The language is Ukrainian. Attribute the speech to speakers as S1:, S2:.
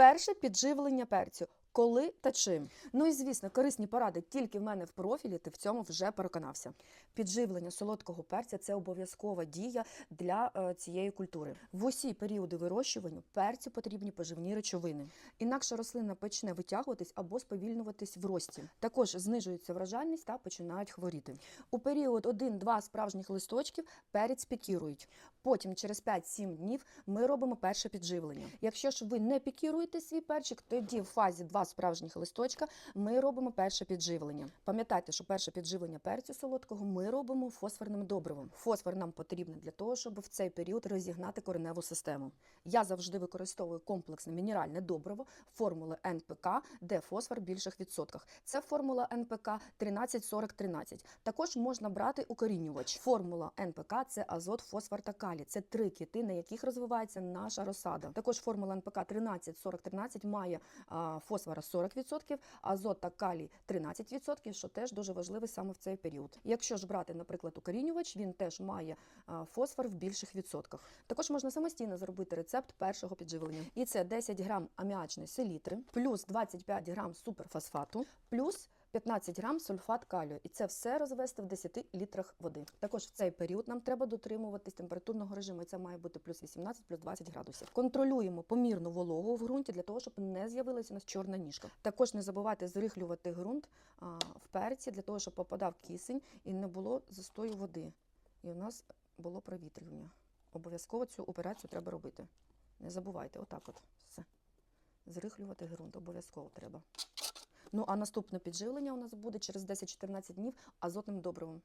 S1: Перше підживлення перцю. Коли та чим? Ну і звісно, корисні поради тільки в мене в профілі. Ти в цьому вже переконався. Підживлення солодкого перця це обов'язкова дія для е, цієї культури. В усі періоди вирощування перцю потрібні поживні речовини. Інакше рослина почне витягуватись або сповільнюватись в рості. Також знижується вражальність та починають хворіти. У період 1-2 справжніх листочків перець пікірують. Потім, через 5-7 днів, ми робимо перше підживлення. Якщо ж ви не пікіруєте свій перчик, тоді в фазі 2 справжніх листочка ми робимо перше підживлення. Пам'ятайте, що перше підживлення перцю солодкого ми робимо фосфорним добривом. Фосфор нам потрібен для того, щоб в цей період розігнати кореневу систему. Я завжди використовую комплексне мінеральне добриво формули НПК, де фосфор в більших відсотках. Це формула НПК 13-40-13. Також можна брати укорінювач. Формула НПК це азот, фосфор та калій. Це три кити, на яких розвивається наша розсада. Також формула НПК 13-40-13 має а, фосфора 40%, азот та калій 13%, що теж дуже важливий саме в цей період. Якщо ж брати, наприклад, укорінювач, він теж має фосфор в більших відсотках. Також можна самостійно зробити рецепт першого підживлення. І це 10 грам аміачної селітри, плюс 25 грам суперфосфату, плюс 15 грам сульфат калію, і це все розвести в 10 літрах води. Також в цей період нам треба дотримуватись температурного режиму. і Це має бути плюс 18, плюс 20 градусів. Контролюємо помірну вологу в ґрунті для того, щоб не з'явилася у нас чорна ніжка. Також не забувайте зрихлювати ґрунт в перці для того, щоб попадав кисень і не було застою води. І у нас було провітрювання. Обов'язково цю операцію треба робити. Не забувайте, отак от все. Зрихлювати ґрунт обов'язково треба. Ну а наступне підживлення у нас буде через 10-14 днів азотним добривом.